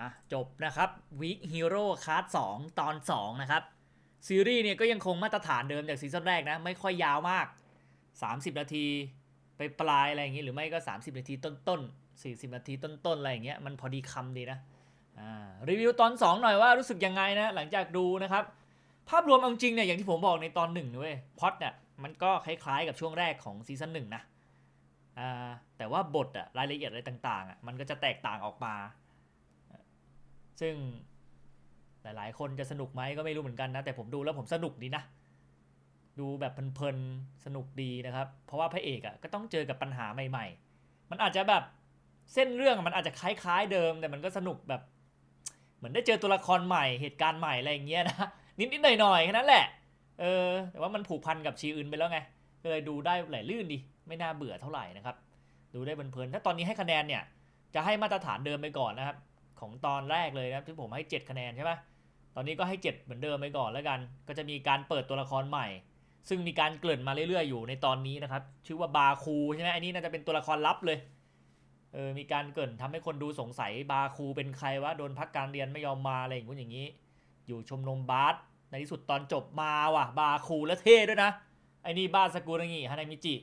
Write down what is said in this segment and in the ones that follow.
อะจบนะครับ Week Hero Card 2ตอน 2 นะครับ ซีรีส์เนี่ยก็ยังคงมาตรฐานเดิมจากซีซั่นแรกนะ ไม่ค่อยยาวมาก 30 นาที ไปปลายอะไรอย่างงี้ หรือไม่ก็ 30 นาทีต้นๆ 40 นาทีต้นๆ อะไรอย่างเงี้ยมันพอดีคำดีนะรีวิวตอน 2 หน่อยว่ารู้สึกยังไงนะ หลังจากดูนะครับ ภาพรวมเอาจริงเนี่ยอย่างที่ผมบอกในตอนหนึ่งเว้ยพอดเนี่ยมันก็คล้ายๆกับช่วงแรกของซีซั่นหนึ่งนะแต่ว่าบทอะรายละเอียดอะไรต่างๆอะมันก็จะแตกต่างออกมา ซึ่งหลายๆ คนจะสนุกไหมก็ไม่รู้เหมือนกันนะ แต่ผมดูแล้วผมสนุกดีนะ ดูแบบเพลินๆ สนุกดีนะครับ เพราะว่าพระเอกอะก็ต้องเจอกับปัญหาใหม่ ๆ มันอาจจะแบบเส้นเรื่องมันอาจจะคล้ายๆเดิม แต่มันก็สนุกแบบเหมือนได้เจอตัวละครใหม่เหตุการณ์ใหม่อะไรอย่างเงี้ยนะนิดๆหน่อยๆแค่นั้นแหละเออแต่ว่ามันผูกพันกับชีอื่นไปแล้วไงก็เลยดูได้ไหลลื่นดี ไม่น่าเบื่อเท่าไหร่นะครับ ดูได้เพลินๆถ้าตอนนี้ให้คะแนนเนี่ยจะให้มาตรฐานเดิมไปก่อนนะครับ ของตอนแรกเลยนะครับที่ผมให้ 7 คะแนนใช่ไหมตอนนี้ก็ให้ 7 เหมือนเดิมไปก่อนแล้วกัน ก็จะมีการเปิดตัวละครใหม่ ซึ่งมีการเกริ่นมาเรื่อยๆอยู่ในตอนนี้นะครับ ชื่อว่าบาคูใช่ไหมอันนี้น่าจะเป็นตัวละครลับเลยเออมีการเกริ่นทำให้คนดูสงสัยบาคูเป็นใครวะโดนพักการเรียนไม่ยอมมาอะไรอย่างงู้อย่างนี้ อยู่ชมรมบาสในที่สุดตอนจบมาว่ะ บาคูและเท่ด้วยนะไอ้นี่บ้านสกุระงิฮานามิจิ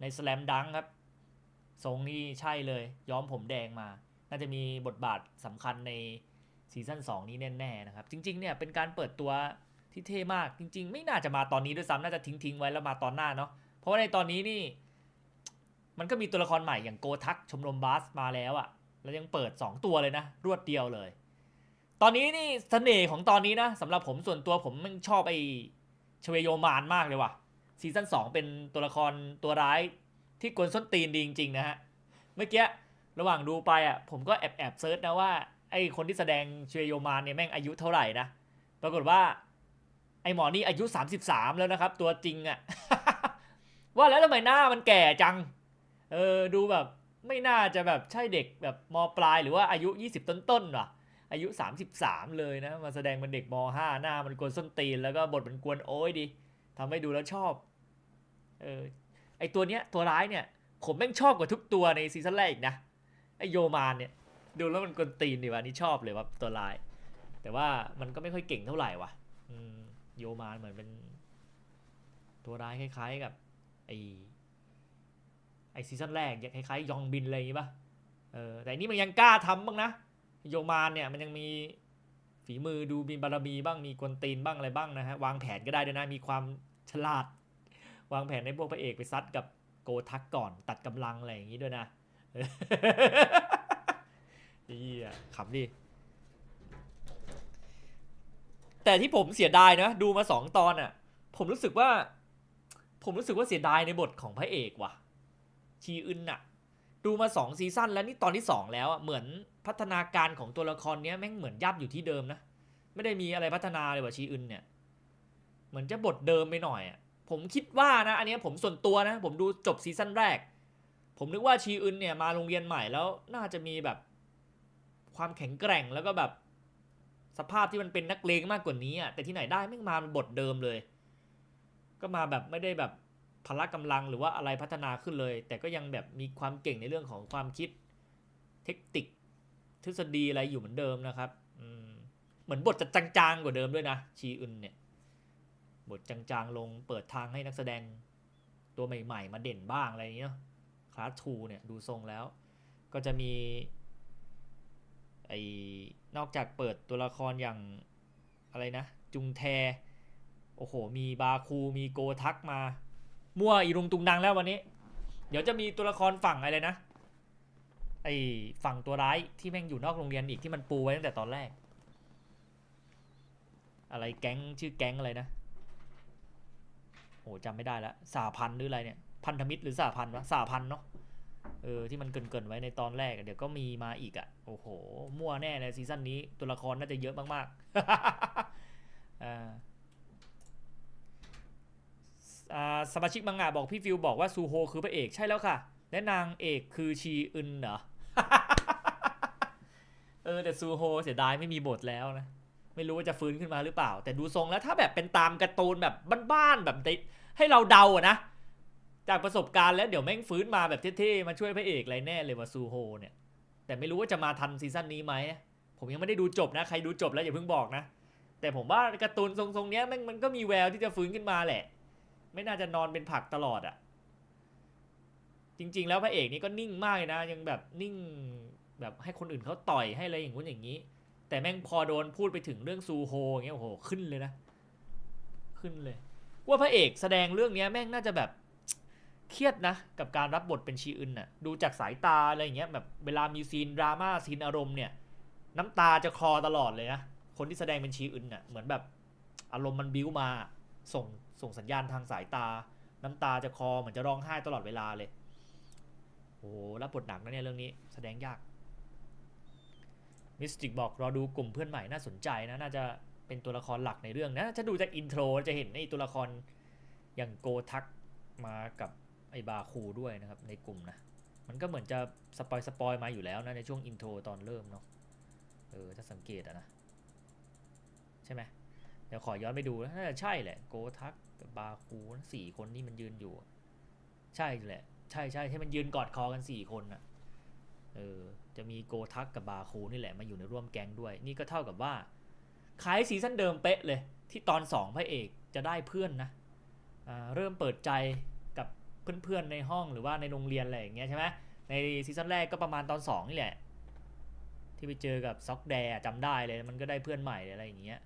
ในสแลมดังครับทรงนี่ใช่เลย ย้อมผมแดงมา น่าจะมีบทบาทสำคัญในซีซั่น2 นี้แน่ๆนะครับ จริง ๆ เนี่ยเป็นการเปิดตัวที่เท่มาก จริง ๆ ไม่น่าจะมาตอนนี้ด้วยซ้ำน่าจะทิ้งๆไว้แล้วมาตอนหน้าเนาะเพราะว่าในตอนนี้นี่ มันก็มีตัวละครใหม่อย่างโกทักชมรมบาสมาแล้วอะแล้วยังเปิด 2 ตัวเลยนะ รวดเดียวเลย ตอนนี้นี่เสน่ห์ของตอนนี้นะสำหรับผมส่วนตัวผมมันชอบไอ้ชเวโยมานมากเลยว่ะซีซั่น2เป็นตัวละครตัวร้ายที่กวนส้นตีนดีจริงๆนะฮะเมื่อกี้ ระหว่างดูไปอะผมก็แอบแอบเซิร์ชนะว่าไอคนที่แสดงเชเวโยมานเนี่ยแม่งอายุเท่าไหร่นะปรากฏว่า ไอหมอนี่อายุ 33 แล้วนะครับ ตัวจริงอะ ว่าแล้วทำไมหน้ามันแก่จัง เออดูแบบไม่น่าจะแบบใช่เด็กแบบมปลายหรือว่าอายุ 20 ต้นๆว่ะอายุ 33 เลยนะ มาแสดงเป็นเด็กม 5 หน้ามันกวนส้นตีน แล้วก็บทมันกวนโอ้ยดีทำให้ดูแล้วชอบ เออไอตัวเนี้ยตัวร้ายเนี่ย ผมแม่งชอบกว่าทุกตัวในซีซั่นแรกอีกนะ ไอโยมานเนี่ยดูแล้วมันกวนตีนดีว่ะนี่ชอบเลยว่าตัวร้าย แต่ว่ามันก็ไม่ค่อยเก่งเท่าไหร่ว่ะโยมานเหมือนเป็น ตัวร้ายคล้าย ๆ กับ ไอไอซีซั่นแรกคล้ายๆยองบินอะไรอย่างงี้ป่ะเออแต่นนี่มันยังกล้าทำบ้างนะโยมานเนี่ยมันยังมีฝีมือดูมีบารมีบ้างมีกวนตีนบ้างอะไรบ้างนะฮะวางแผนก็ได้ด้วยนะมีความฉลาด วางแผนให้พวกพระเอกไปซัดกับโกทักก่อน ตัดกำลังอะไรอย่างนี้ด้วยนะ นี่อะขำดิแต่ที่ผมเสียดายนะ ดูมาสองตอนอะ่ะ ผมรู้สึกว่า ผมรู้สึกว่าเสียดายในบทของพระเอกว่ะ ชีอึนน่ะ ดูมาสองซีซั่นแล้วนี่ตอนที่สองแล้วอะเหมือนพัฒนาการของตัวละครเนี้ยแม่งเหมือนยับอยู่ที่เดิมนะไม่ได้มีอะไรพัฒนาเลยว่ะชีอึนเนี่ย เหมือนจะบทเดิมไปหน่อยอะ่ะผมคิดว่านะ อันนี้ผมส่วนตัวนะ ผมดูจบซีซั่นแรก ผมนึกว่าชีอึนเนี่ยมาโรงเรียนใหม่แล้วน่าจะมีแบบความแข็งแกร่งแล้วก็แบบสภาพที่มันเป็นนักเลงมากกว่านี้อะแต่ที่ไหนได้ไม่มาเป็นบทเดิมเลย ก็มาแบบไม่ได้แบบพละกำลังหรือว่าอะไรพัฒนาขึ้นเลย แต่ก็ยังแบบมีความเก่งในเรื่องของความคิดเทคนิคทฤษฎีอะไรอยู่เหมือนเดิมนะครับอืมเหมือนบทจะจางๆกว่าเดิมด้วยนะชีอึนเนี่ยบทจางๆลงเปิดทางให้นักแสดงตัวใหม่ ๆ มาเด่นบ้างอะไรอย่างเงี้ย คลาสทูเนี่ยดูทรงแล้ว ก็จะมีไอ้นอกจากเปิดตัวละครอย่างอะไรนะ จุงแท โอ้โห มีบาคูมีโกทักมา มั่วอีรุงตุงนังแล้ววันนี้ เดี๋ยวจะมีตัวละครฝั่งอะไรนะ ไอ้ฝั่งตัวร้ายที่แม่งอยู่นอกโรงเรียนอีกที่มันปูไว้ตั้งแต่ตอนแรก อะไรแก๊งชื่อแก๊งอะไรนะโอ้จำไม่ได้ละสาพันหรืออะไรเนี่ย พันธมิตรหรือสาพันธ์วะสาพันธ์เนาะเออที่มันเกินๆไว้ในตอนแรกเดี๋ยวก็มีมาอีกอะโอ้โห มั่วแน่ในซีซั่นนี้ตัวละครน่าจะเยอะมากๆอ่าอาสมาชิกมังงะบอกพี่ฟิวบอกว่าซูโฮคือพระเอกใช่แล้วค่ะ และนางเอกคือชีอึนเหรอ เออแต่ซูโฮเสียดายไม่มีบทแล้วนะ ไม่รู้ว่าจะฟื้นขึ้นมาหรือเปล่า แต่ดูทรงแล้วถ้าแบบเป็นตามการ์ตูนแบบบ้านๆแบบติให้เราเดาอะนะ จากประสบการณ์แล้วเดี๋ยวแม่งฟื้นมาแบบเท่ๆมาช่วยพระเอกไรแน่เลยว่าซูโฮเนี่ย แต่ไม่รู้ว่าจะมาทันซีซั่นนี้ไหมผมยังไม่ได้ดูจบนะใครดูจบแล้วอย่าเพิ่งบอกนะ แต่ผมว่าการ์ตูนทรงๆเนี้ยมันมันก็มีแววที่จะฟื้นขึ้นมาแหละ ไม่น่าจะนอนเป็นผักตลอดอะจริง ๆ แล้วพระเอกนี่ก็นิ่งมากนะ ยังแบบนิ่งแบบให้คนอื่นเขาต่อยให้อะไรอย่างงู้นอย่างนี้ แต่แม่งพอโดนพูดไปถึงเรื่องซูโฮอย่างเงี้ยโอ้โหขึ้นเลยนะ ขึ้นเลย ว่าพระเอกแสดงเรื่องเนี้ยแม่งน่าจะแบบ เครียดนะ กับการรับบทเป็นชีอึนน่ะดูจากสายตาอะไรอย่างเงี้ยแบบเวลามีซีนดราม่าซีนอารมณ์เนี่ยน้ำตาจะคลอตลอดเลยนะคนที่แสดงเป็นชีอึนน่ะเหมือนแบบอารมณ์มันบิ้วมาส่งส่งสัญญาณทางสายตา น้ำตาจะคอเหมือนจะร้องไห้ตลอดเวลาเลยโอ้รับบทหนักนะเนี่ยเรื่องนี้แสดงยากมิสติกบอกรอดูกลุ่มเพื่อนใหม่น่าสนใจนะน่าจะเป็นตัวละครหลักในเรื่องนะถ้าดูจากอินโทรจะเห็นไอ้ตัวละครอย่างโกทักมากับ ไอ้บาคูด้วยนะครับในกลุ่มนะ มันก็เหมือนจะสปอยสปอยมาอยู่แล้วนะในช่วงอินโทรตอนเริ่มเนาะ เออถ้าสังเกตอะนะ ใช่ไหมเดี๋ยวขอย้อนไปดูนะ่าจะใช่แหละโกทักกับบาคูสี่คนนี่มันยืนอยู่ ใช่แหละ ใช่ใช่ที่มันยืนกอดคอกันสี่คนน่ะเออจะมีโกทักกับบาคูนี่แหละมาอยู่ในร่วมแก๊งด้วย นี่ก็เท่ากับว่าคล้ายซีซั่นเดิมเป๊ะเลย ที่ตอนสองพระเอกจะได้เพื่อนนะอ่าเริ่มเปิดใจ เพื่อนๆในห้องหรือว่าในโรงเรียนอะไรอย่างเงี้ยใช่ไหมในซีซั่นแรกก็ประมาณตอนสองนี่แหละ ที่ไปเจอกับซ็อกแดร์จำได้เลยมันก็ได้เพื่อนใหม่อะไรอย่างเงี้ย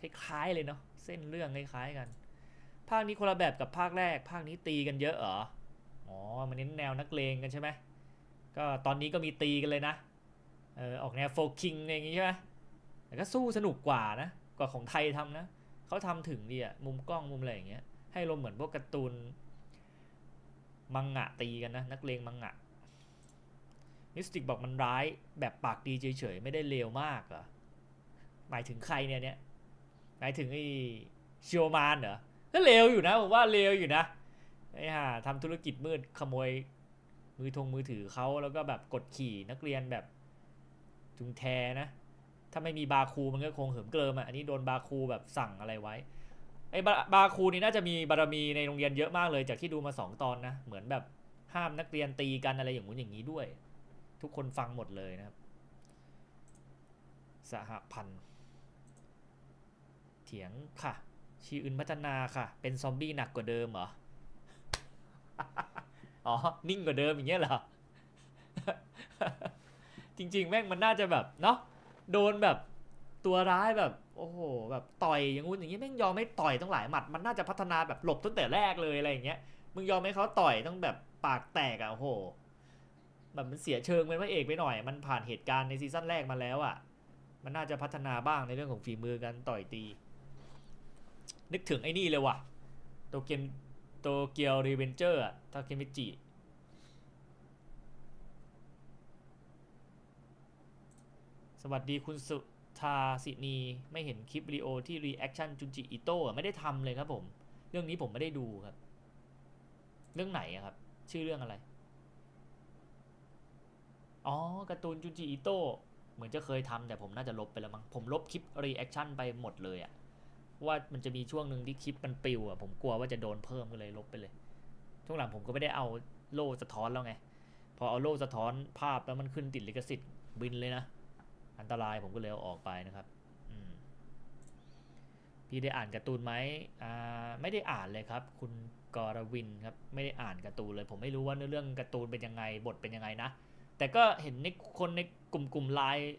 คล้ายๆเลยเนาะเส้นเรื่องคล้ายๆกัน ภาคนี้คนละแบบกับภาคแรก ภาคนี้ตีกันเยอะเหรออ๋อมันเน้นแนวนักเลงกันใช่ไหมก็ตอนนี้ก็มีตีกันเลยนะเออออกแนวโฟกิงอะไรอย่างงี้ใช่ไหมแต่ก็สู้สนุกกว่านะกว่าของไทยทำนะเขาทำถึงดีอะมุมกล้องมุมอะไรอย่างเงี้ย ให้ลมเหมือนพวกการ์ตูนมังงะตีกันนะ นักเลงมังงะมิสติกบอกมันร้ายแบบปากดีเฉยๆ ไม่ได้เลวมากเหรอ หมายถึงใครเนี่ยเนี่ยหมายถึงไอ้ชิโอมานเหรอ ก็เลวอยู่นะผมว่าเลวอยู่นะไอ้ห่าทำธุรกิจมืดขโมยมือทงมือถือเขาแล้วก็แบบกดขี่นักเรียนแบบจุงแทนะ ถ้าไม่มีบาคูมันก็คงเหิมเกลิมอะ อันนี้โดนบาคูแบบสั่งอะไรไว้ ไอ้บาบาคูนี่น่าจะมีบารมีในโรงเรียนเยอะมากเลยจากที่ดูมาสองตอนนะ เหมือนแบบห้ามนักเรียนตีกันอะไรอย่างงู้นอย่างนี้ด้วย ทุกคนฟังหมดเลยนะครับ สหพันธ์เถียงค่ะ ชีอื่นพัฒนาค่ะ เป็นซอมบี้หนักกว่าเดิมเหรอ อ๋อ นิ่งกว่าเดิมอย่างเงี้ยเหรอ จริง ๆ แม่งมันน่าจะแบบเนาะโดนแบบ ตัวร้ายแบบโอ้โหแบบต่อยอย่างงู้นอย่างงี้แม่งยอมไม่ต่อยต้องหลายหมัดมันน่าจะพัฒนาแบบหลบตั้งแต่แรกเลยอะไรอย่างเงี้ยมึงยอมให้เขาต่อยต้องแบบปากแตกอะโอ้โหแบบมันเสียเชิงเป็นพระเอกไปหน่อย มันผ่านเหตุการณ์ในซีซั่นแรกมาแล้วอะมันน่าจะพัฒนาบ้างในเรื่องของฝีมือการต่อยตี นึกถึงไอ้นี่เลยว่ะโตเกียวโตเกียวรีเวนเจอร์อะทาเคมิจิสวัสดีคุณสุ ธาสินีไม่เห็นคลิปวิดีโอที่รีแอคชั่นจุนจิอิโต้อะไม่ได้ทำเลยครับผม เรื่องนี้ผมไม่ได้ดูครับ เรื่องไหนครับ ชื่อเรื่องอะไร อ๋อการ์ตูนจุนจิอิโต้เหมือนจะเคยทำแต่ผมน่าจะลบไปแล้วมั้งผมลบคลิปรีแอคชั่นไปหมดเลยอะว่ามันจะมีช่วงหนึ่งที่คลิปมันปิวอะผมกลัวว่าจะโดนเพิ่มก็เลยลบไปเลยช่วงหลังผมก็ไม่ได้เอาโล่สะท้อนแล้วไง พอเอาโล่สะท้อนภาพแล้วมันขึ้นติดลิขสิทธิ์บินเลยนะ อันตรายผมก็เลยเอาออกไปนะครับพี่ได้อ่านการ์ตูนไหมอ่าไม่ได้อ่านเลยครับ คุณกรวินครับไม่ได้อ่านการ์ตูนเลย ผมไม่รู้ว่าเนื้อเรื่องการ์ตูนเป็นยังไงบทเป็นยังไงนะ แต่ก็เห็นในคนในกลุ่มกลุ่มไลน์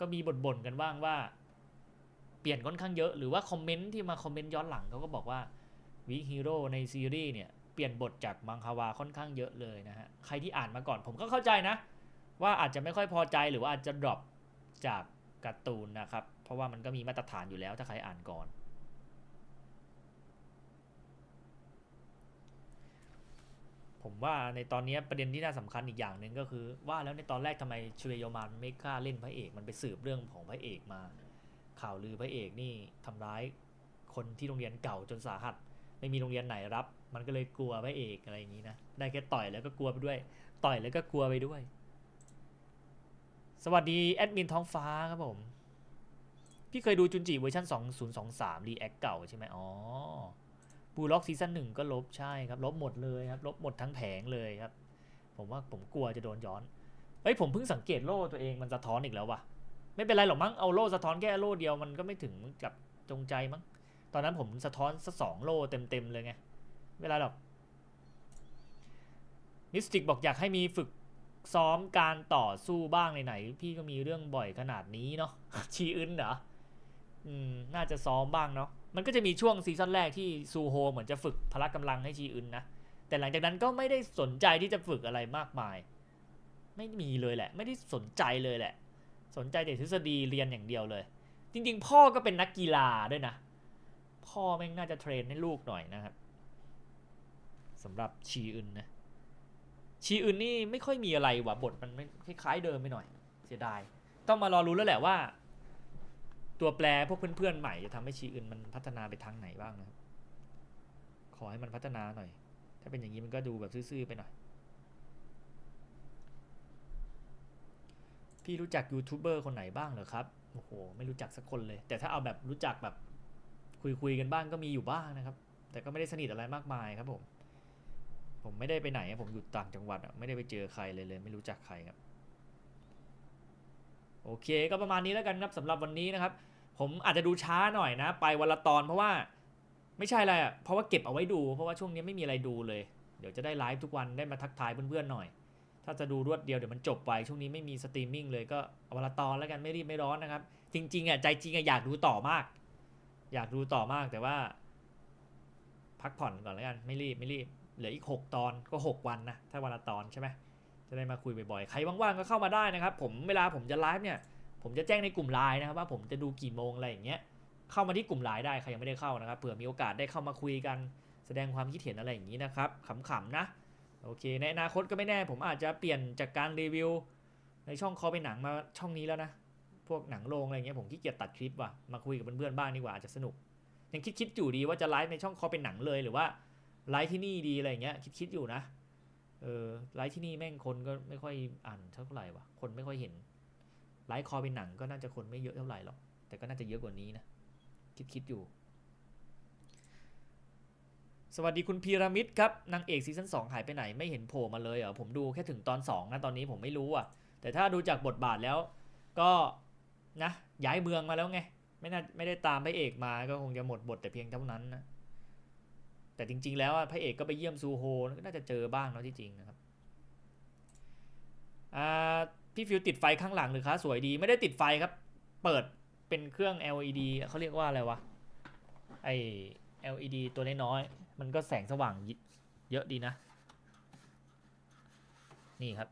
ก็มีบทบ่นกันบ้างว่า เปลี่ยนค่อนข้างเยอะหรือว่าคอมเมนต์ที่มาคอมเมนต์ย้อนหลังเขาก็บอกว่าวิฮีโร่ในซีรีส์เนี่ยเปลี่ยนบทจากมังฮวาค่อนข้างเยอะเลยนะฮะใครที่อ่านมาก่อนผมก็เข้าใจนะ ว่าอาจจะไม่ค่อยพอใจหรือว่าอาจจะดรอป จากการ์ตูนนะครับ เพราะว่ามันก็มีมาตรฐานอยู่แล้วถ้าใครอ่านก่อน ผมว่าในตอนนี้ประเด็นที่น่าสำคัญอีกอย่างหนึ่งก็คือ ว่าแล้วในตอนแรกทำไมชูเยโยมานไม่กล้าเล่นพระเอกมันไปสืบเรื่องของพระเอกมา ข่าวลือพระเอกนี่ทำร้ายคนที่โรงเรียนเก่าจนสาหัส ไม่มีโรงเรียนไหนรับ มันก็เลยกลัวพระเอกอะไรอย่างนี้นะได้แค่ต่อยแล้วก็กลัวไปด้วย ต่อยแล้วก็กลัวไปด้วย สวัสดีแอดมินท้องฟ้าครับผม พี่เคยดูจุนจิเวอร์ชัน2023รีแอคเก่าใช่ไหมอ๋อบูล็อกซีซั่นหนึ่งก็ลบใช่ครับ ลบหมดเลยครับ ลบหมดทั้งแผงเลยครับ ผมว่าผมกลัวจะโดนย้อน เฮ้ย ผมเพิ่งสังเกตโล่ตัวเองมันสะท้อนอีกแล้วว่ะ ไม่เป็นไรหรอกมั้ง เอาโล่สะท้อนแค่โล่เดียวมันก็ไม่ถึงกับจงใจมั้ง ตอนนั้นผมสะท้อนสักสองโล่เต็มๆเลยไงเป็นไรหรอกมิสติกบอกอยากให้มีฝึก ซ้อมการต่อสู้บ้างในไหนๆพี่ก็มีเรื่องบ่อยขนาดนี้เนาะชีอึนเหรออืมน่าจะซ้อมบ้างเนาะมันก็จะมีช่วงซีซั่นแรกที่ซูโฮเหมือนจะฝึกพละกำลังให้ชีอึนนะแต่หลังจากนั้นก็ไม่ได้สนใจที่จะฝึกอะไรมากมาย ไม่มีเลยแหละ ไม่ได้สนใจเลยแหละ สนใจแต่ทฤษฎีเรียนอย่างเดียวเลย จริง ๆ พ่อก็เป็นนักกีฬาด้วยนะ พ่อแม่งน่าจะเทรนให้ลูกหน่อยนะครับสำหรับชีอึนนะ ชีอึนนี่ไม่ค่อยมีอะไรว่ะบทมันไม่คล้ายๆเดิมไปหน่อย เสียดาย ต้องมารอรู้แล้วแหละว่า ตัวแปรพวกเพื่อนๆใหม่จะทำให้ชีอึนมันพัฒนาไปทางไหนบ้างนะครับ ขอให้มันพัฒนาหน่อย ถ้าเป็นอย่างนี้มันก็ดูแบบซื่อๆไปหน่อย พี่รู้จักยูทูบเบอร์คนไหนบ้างเหรอครับโอ้โหไม่รู้จักสักคนเลย แต่ถ้าเอาแบบรู้จักแบบคุยๆกันบ้างก็มีอยู่บ้างนะครับ แต่ก็ไม่ได้สนิทอะไรมากมายครับผม ผมไม่ได้ไปไหน ผมอยู่ต่างจังหวัดอะไม่ได้ไปเจอใครเลยเลยไม่รู้จักใครครับ โอเคก็ประมาณนี้แล้วกันครับสำหรับวันนี้นะครับ ผมอาจจะดูช้าหน่อยนะ ไปวันละตอนเพราะว่าไม่ใช่อะไรอะเพราะว่าเก็บเอาไว้ดูเพราะว่าช่วงนี้ไม่มีอะไรดูเลย เดี๋ยวจะได้ไลฟ์ทุกวันได้มาทักทายเพื่อนๆหน่อย ถ้าจะดูรวดเดียวเดี๋ยวมันจบไปช่วงนี้ไม่มีสตรีมมิ่งเลยก็เอาวันละตอนแล้วกันไม่รีบไม่ร้อนนะครับ จริงๆอะใจจริงอะอยากดูต่อมาก อยากดูต่อมากแต่ว่า พักผ่อนก่อนแล้วกันไม่รีบไม่รีบ เหลืออีก 6 ตอนก็ 6 วันนะ ถ้าวันละตอนใช่ไหมจะได้มาคุยบ่อยๆ ใครว่างๆก็เข้ามาได้นะครับ ผมเวลาผมจะไลฟ์เนี่ย ผมจะแจ้งในกลุ่มไลน์นะครับว่าผมจะดูกี่โมงอะไรอย่างเงี้ย เข้ามาที่กลุ่มไลน์ได้ใครยังไม่ได้เข้านะครับ เผื่อมีโอกาสได้เข้ามาคุยกัน แสดงความคิดเห็นอะไรอย่างนี้นะครับขำๆนะ โอเค ในอนาคตก็ไม่แน่ ผมอาจจะเปลี่ยนจากการรีวิว ในช่องคอเป็นหนังมาช่องนี้แล้วนะ พวกหนังโรงอะไรเงี้ยผมขี้เกียจตัดคลิปว่ะ มาคุยกับเพื่อนๆบ้างดีกว่าอาจจะสนุก ยังคิดๆอยู่ดีว่าจะไลฟ์ในช่องคอเป็นหนังเลยหรือว่า ไลฟ์ที่นี่ดีอะไรเงี้ยคิดคิดอยู่นะเออไลฟ์ที่นี่แม่งคนก็ไม่ค่อยอ่านเท่าไหร่วะคนไม่ค่อยเห็นไลฟ์คอเป็นหนังก็น่าจะคนไม่เยอะเท่าไหร่หรอกแต่ก็น่าจะเยอะกว่านี้นะคิดคิดอยู่ สวัสดีคุณพีระมิดครับนางเอกซีซั่น2หายไปไหนไม่เห็นโผล่มาเลยเหรอผมดูแค่ถึงตอน 2 นะตอนนี้ผมไม่รู้อะ แต่ถ้าดูจากบทบาทแล้ว ก็นะย้ายเมืองมาแล้วไง ไม่น่าไม่ได้ตามพระเอกมาก็คงจะหมดบทแต่เพียงเท่านั้นนะ แต่จริง ๆ แล้วพระเอกก็ไปเยี่ยมซูโฮก็น่าจะเจอบ้างเนาะที่จริงนะครับพี่ฟิวติดไฟข้างหลังหรือคะสวยดีไม่ได้ติดไฟครับ เปิดเป็นเครื่อง LED เขาเรียกว่าอะไรวะไอ LED ตัวน้อยๆมันก็แสงสว่างเยอะดีนะ นี่ครับ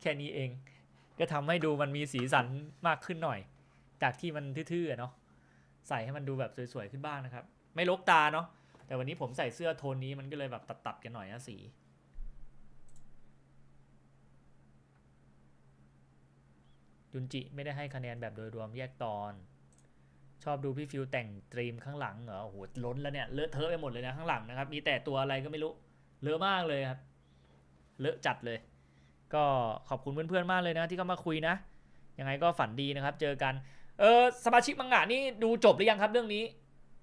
แค่นี้เอง ก็ทำให้ดูมันมีสีสันมากขึ้นหน่อย จากที่มันทื่อๆเนาะ ใส่ให้มันดูแบบสวยๆขึ้นบ้างนะครับ ไม่ลกตาเนาะแต่วันนี้ผมใส่เสื้อโทนนี้มันก็เลยแบบตัดๆกันหน่อยนะสีจุนจิไม่ได้ให้คะแนนแบบโดยรวมแยกตอน ชอบดูพี่ฟิวแต่งตรีมข้างหลังเหรอโอ้โหล้นแล้วเนี่ยเลอะเทอะไปหมดเลยนะข้างหลังนะครับ มีแต่ตัวอะไรก็ไม่รู้เลอะมากเลยครับเลอะจัดเลย ก็ขอบคุณเพื่อนๆมากเลยนะที่เข้ามาคุยนะยังไงก็ฝันดีนะครับ เจอกัน เออสมาชิกมังงะนี่ดูจบหรือยังครับเรื่องนี้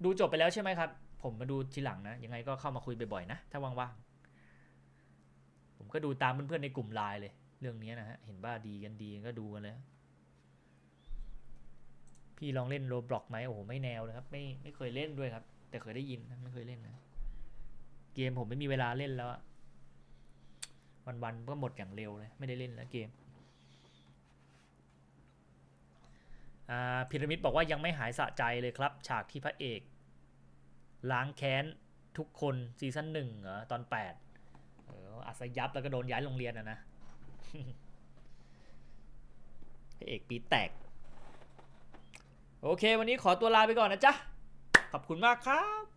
ดูจบไปแล้วใช่ไหมครับ ผมมาดูทีหลังนะ ยังไงก็เข้ามาคุยบ่อยๆนะ ถ้าว่างๆ ผมก็ดูตามเพื่อนๆในกลุ่มไลน์เลย เรื่องนี้นะฮะ เห็นว่าดีกันดีก็ดูกันเลย พี่ลองเล่นโรบล็อกไหมโอ้โหไม่แนวเลยครับ ไม่ไม่เคยเล่นด้วยครับ แต่เคยได้ยินไม่เคยเล่นนะ เกมผมไม่มีเวลาเล่นแล้ววันๆก็หมดอย่างเร็วเลย ไม่ได้เล่นแล้วเกม อ่า พีระมิดบอกว่ายังไม่หายสะใจเลยครับ ฉากที่พระเอก ล้างแค้นทุกคนซีซั่นหนึ่งเหรอตอนแปดเอออัศยับแล้วก็โดนย้ายโรงเรียนอะนะพระเอกปีแตก โอเค วันนี้ขอตัวลาไปก่อนนะจ๊ะ ขอบคุณมากครับ